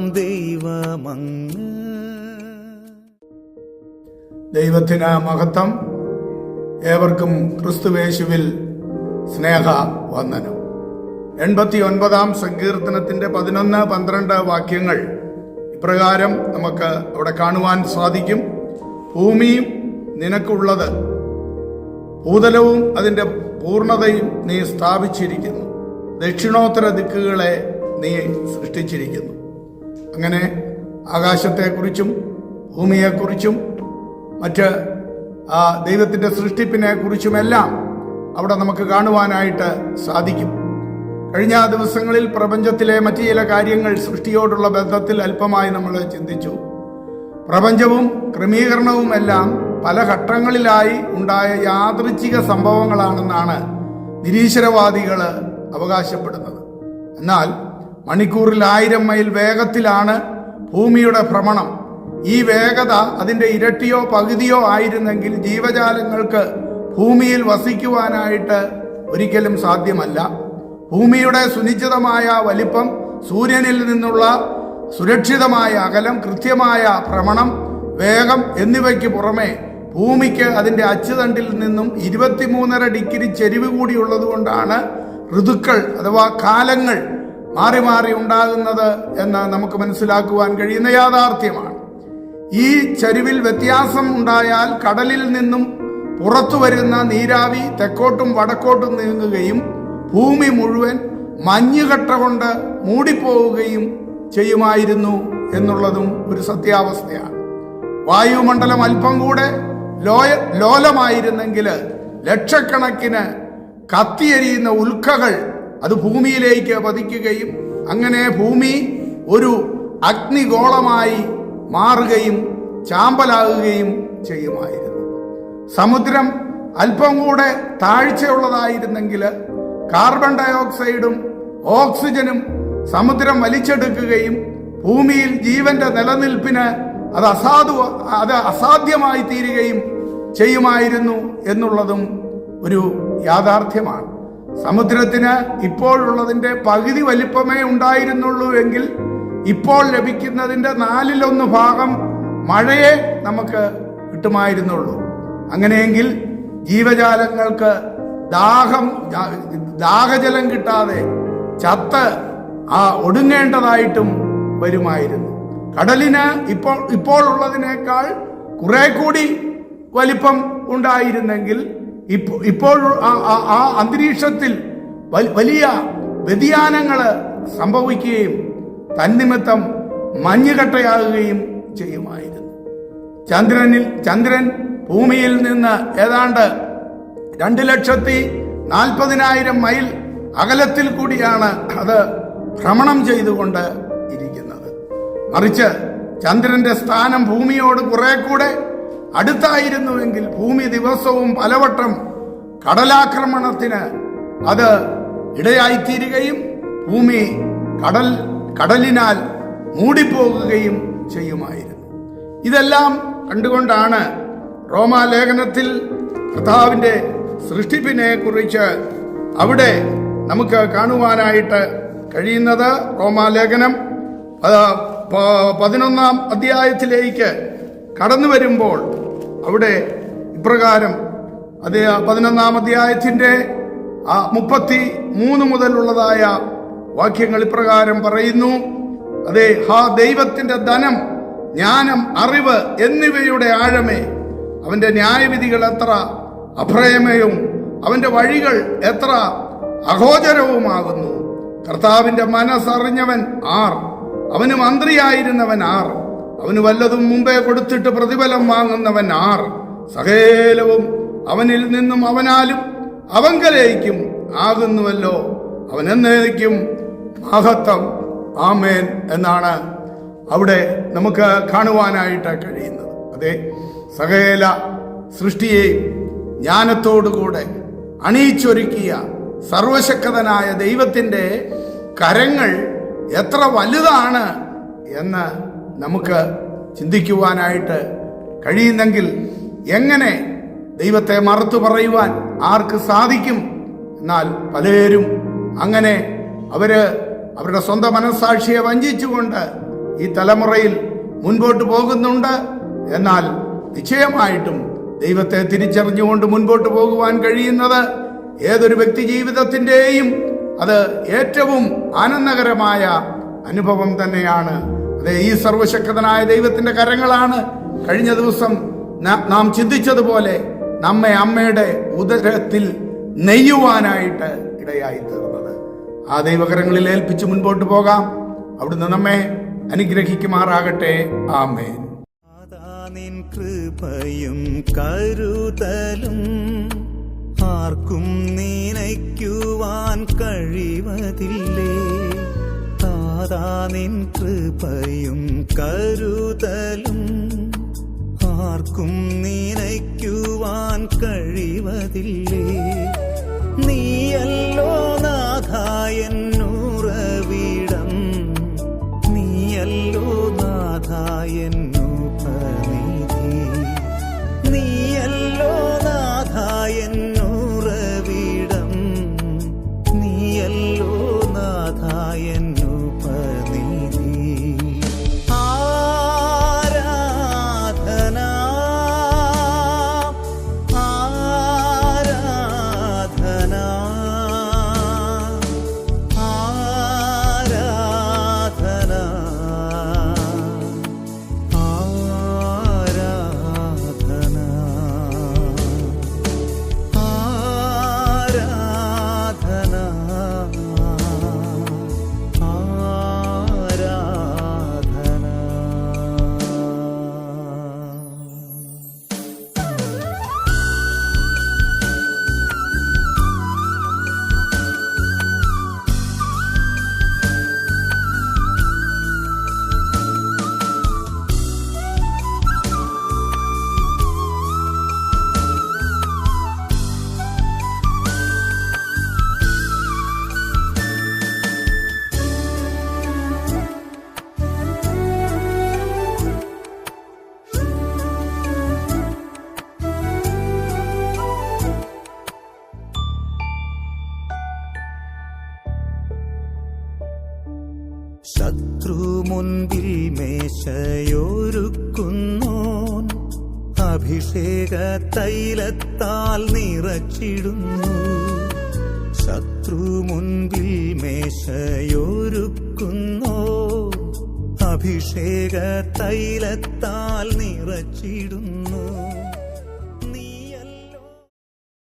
എല്ലാം ദൈവമങ്ങ് ദൈവത്തിന് മഹത്വം. ഏവർക്കും ക്രിസ്തുവേശുവിൽ സ്നേഹ വന്ദനം എൺപത്തി ഒൻപതാം സങ്കീർത്തനത്തിന്റെ പതിനൊന്ന് പന്ത്രണ്ട് വാക്യങ്ങൾ ഇപ്രകാരം നമുക്ക് അവിടെ കാണുവാൻ സാധിക്കും. ഭൂമിയും നിനക്കുള്ളത്. ഭൂതലവും അതിന്റെ പൂർണതയും നീ സ്ഥാപിച്ചിരിക്കുന്നു. ദക്ഷിണോത്തര ദിക്കുകളെ നീ സൃഷ്ടിച്ചിരിക്കുന്നു. അങ്ങനെ ആകാശത്തെക്കുറിച്ചും ഭൂമിയെക്കുറിച്ചും മറ്റ് ആ ദൈവത്തിന്റെ സൃഷ്ടിപ്പിനെ കുറിച്ചുമെല്ലാം അവിടെ നമുക്ക് കാണുവാനായിട്ട് സാധിക്കും. കഴിഞ്ഞ ദിവസങ്ങളിൽ പ്രപഞ്ചത്തിലെ മറ്റു ചില കാര്യങ്ങൾ സൃഷ്ടിയോടുള്ള ബന്ധത്തിൽ അല്പമായി നമ്മൾ ചിന്തിച്ചു. പ്രപഞ്ചവും ക്രമീകരണവും എല്ലാം പല ഘട്ടങ്ങളിലായി ഉണ്ടായ യാദൃച്ഛിക സംഭവങ്ങളാണെന്നാണ് നിരീശ്വരവാദികൾ അവകാശപ്പെടുന്നത്. എന്നാൽ മണിക്കൂറിൽ ആയിരം മൈൽ വേഗത്തിലാണ് ഭൂമിയുടെ ഭ്രമണം. ഈ വേഗത അതിന്റെ ഇരട്ടിയോ പകുതിയോ ആയിരുന്നെങ്കിൽ ജീവജാലങ്ങൾക്ക് ഭൂമിയിൽ വസിക്കുവാനായിട്ട് ഒരിക്കലും സാധ്യമല്ല. ഭൂമിയുടെ സുനിശ്ചിതമായ വലിപ്പം സൂര്യനിൽ നിന്നുള്ള സുരക്ഷിതമായ അകലം കൃത്യമായ ഭ്രമണം വേഗം എന്നിവയ്ക്ക് പുറമെ ഭൂമിക്ക് അതിന്റെ അച്ചുതണ്ടിൽ നിന്നും ഇരുപത്തിമൂന്നര ഡിഗ്രി ചെരിവ് കൂടിയുള്ളതുകൊണ്ടാണ് ഋതുക്കൾ അഥവാ കാലങ്ങൾ മാറി മാറി ഉണ്ടാകുന്നത് എന്ന് നമുക്ക് മനസ്സിലാക്കുവാൻ കഴിയുന്ന യാഥാർത്ഥ്യമാണ്. ഈ ചരിവിൽ വ്യത്യാസം ഉണ്ടായാൽ കടലിൽ നിന്നും പുറത്തു വരുന്ന നീരാവി തെക്കോട്ടും വടക്കോട്ടും നീങ്ങുകയും ഭൂമി മുഴുവൻ മഞ്ഞുകട്ട കൊണ്ട് മൂടിപ്പോവുകയും ചെയ്യുമായിരുന്നു എന്നുള്ളതും ഒരു സത്യാവസ്ഥയാണ്. വായുമണ്ഡലം അല്പം കൂടെ ലോയ ലോലമായിരുന്നെങ്കിൽ ലക്ഷക്കണക്കിന് കത്തിയെരിയുന്ന ഉൽക്കകൾ അത് ഭൂമിയിലേക്ക് പതിക്കുകയും അങ്ങനെ ഭൂമി ഒരു അഗ്നിഗോളമായി മാറുകയും ചാമ്പലാകുകയും ചെയ്യുമായിരുന്നു. സമുദ്രം അല്പം കൂടെ താഴ്ചയുള്ളതായിരുന്നെങ്കിൽ കാർബൺ ഡയോക്സൈഡും ഓക്സിജനും സമുദ്രം വലിച്ചെടുക്കുകയും ഭൂമിയിൽ ജീവന്റെ നിലനിൽപ്പിന് അത് അസാധു അത് അസാധ്യമായി തീരുകയും ചെയ്യുമായിരുന്നു എന്നുള്ളതും ഒരു യാഥാർത്ഥ്യമാണ്. സമുദ്രത്തിന് ഇപ്പോഴുള്ളതിന്റെ പകുതി വലിപ്പമേ ഉണ്ടായിരുന്നുള്ളൂ എങ്കിൽ ഇപ്പോൾ ലഭിക്കുന്നതിന്റെ നാലിലൊന്ന് ഭാഗം മഴയെ നമുക്ക് കിട്ടുമായിരുന്നുള്ളൂ. അങ്ങനെയെങ്കിൽ ജീവജാലങ്ങൾക്ക് ദാഹം ദാഹജലം കിട്ടാതെ ചത്ത് ആ ഒടുങ്ങേണ്ടതായിട്ടും വരുമായിരുന്നു. കടലിന് ഇപ്പോൾ ഇപ്പോൾ ഉള്ളതിനേക്കാൾ കുറെ കൂടി വലിപ്പം ഉണ്ടായിരുന്നെങ്കിൽ ഇപ്പോൾ ഇപ്പോൾ ആ- അന്തരീക്ഷത്തിൽ വലിയ വ്യതിയാനങ്ങൾ സംഭവിക്കുകയും തന്നിമിത്തം മഞ്ഞുകട്ടയാകുകയും ചെയ്യുമായിരുന്നു. ചന്ദ്രനിൽ ചന്ദ്രൻ ഭൂമിയിൽ നിന്ന് ഏതാണ്ട് രണ്ട് ലക്ഷത്തി നാൽപ്പതിനായിരം മൈൽ അകലത്തിൽ കൂടിയാണ് അത് ഭ്രമണം ചെയ്തുകൊണ്ട് ഇരിക്കുന്നത്. മറിച്ച് ചന്ദ്രന്റെ സ്ഥാനം ഭൂമിയോട് കുറെ കൂടെ അടുത്തായിരുന്നുവെങ്കിൽ ഭൂമി ദിവസവും പലവട്ടം കടലാക്രമണത്തിന് അത് ഇടയായിത്തീരുകയും ഭൂമി കടൽ കടലിനാൽ മൂടിപ്പോകുകയും ചെയ്യുമായിരുന്നു. ഇതെല്ലാം കണ്ടുകൊണ്ടാണ് റോമാലേഖനത്തിൽ കർത്താവിന്റെ സൃഷ്ടിപ്പിനെ കുറിച്ച് അവിടെ നമുക്ക് കാണുവാനായിട്ട് കഴിയുന്നത് റോമാലേഖനം പതിനൊന്നാം അധ്യായത്തിലേക്ക് കടന്നു വരുമ്പോൾ അവിടെ ഇപ്രകാരം അത് പതിനൊന്നാം അധ്യായത്തിന്റെ ആ മുപ്പത്തി മൂന്ന് മുതലുള്ളതായ വാക്യങ്ങൾ ഇപ്രകാരം പറയുന്നു. അതെ ഹാ ദൈവത്തിന്റെ ധനം ജ്ഞാനം അറിവ് എന്നിവയുടെ ആഴമേ. അവന്റെ ന്യായവിധികൾ എത്ര അഭ്രയമയും അവന്റെ വഴികൾ എത്ര അഹോചരവുമാകുന്നു. കർത്താവിന്റെ മനസ്സറിഞ്ഞവൻ ആർ അവന് മന്ത്രിയായിരുന്നവൻ ആർ. അവന് വല്ലതും മുമ്പേ കൊടുത്തിട്ട് പ്രതിഫലം വാങ്ങുന്നവൻ ആർ? സകേലവും അവനിൽ നിന്നും അവനാലും അവങ്കലേക്കും ആകുന്നുവല്ലോ. അവൻ എന്നേക്കും മഹത്വം. ആമേൻ എന്നാണ് അവിടെ നമുക്ക് കാണുവാനായിട്ട് കഴിയുന്നത്. അതെ സകേല സൃഷ്ടിയെയും ജ്ഞാനത്തോടുകൂടെ അണിയിച്ചൊരുക്കിയ സർവശക്തനായ ദൈവത്തിന്റെ കരങ്ങൾ എത്ര വലുതാണ് എന്ന് നമുക്ക് ചിന്തിക്കുവാനായിട്ട് കഴിയുന്നെങ്കിൽ എങ്ങനെ ദൈവത്തെ മറുത്തു പറയുവാൻ ആർക്ക് സാധിക്കും? എന്നാൽ പലരും അങ്ങനെ അവർ അവരുടെ സ്വന്തം മനസ്സാക്ഷിയെ വഞ്ചിച്ചുകൊണ്ട് ഈ തലമുറയിൽ മുൻപോട്ട് പോകുന്നുണ്ട്. എന്നാൽ നിശ്ചയമായിട്ടും ദൈവത്തെ തിരിച്ചറിഞ്ഞുകൊണ്ട് മുൻപോട്ട് പോകുവാൻ കഴിയുന്നത് ഏതൊരു വ്യക്തി ജീവിതത്തിന്റെയും അത് ഏറ്റവും ആനന്ദകരമായ അനുഭവം തന്നെയാണ്. അതെ ഈ സർവശക്തനായ ദൈവത്തിന്റെ കരങ്ങളാണ് കഴിഞ്ഞ ദിവസം നാം ചിന്തിച്ചതുപോലെ നമ്മെ അമ്മയുടെ ഉദരത്തിൽ നെയ്യുവാനായിട്ട് ഇടയായി തീർന്നത് ആ ദൈവകരങ്ങളിൽ ഏൽപ്പിച്ച് മുൻപോട്ട് പോകാം. അവിടുന്ന് നമ്മെ അനുഗ്രഹിക്കുമാറാകട്ടെ. ആമേൻ. കൃപയും കരുതലും ആർക്കും നീനയ്ക്കുവാൻ കഴിവതില്ലേ? താതാ നിൻ കൃപയും കരുതലും? ആർക്കും നീനയ്ക്കുവാൻ കഴിവതില്ലേ? നീയല്ലോ നാഥായന്നുറവിടം നീയല്ലോ നാഥായന്നുപനിധി മുൻപിൽ മേശയൊരുക്കുന്നോൻ. അഭിഷേക തൈലത്താൽ നിറച്ചിടുന്നു. ശത്രു മുൻപിൽ മേശയൊരുക്കുന്നോ അഭിഷേക തൈലത്താൽ നിറച്ചിടുന്നു.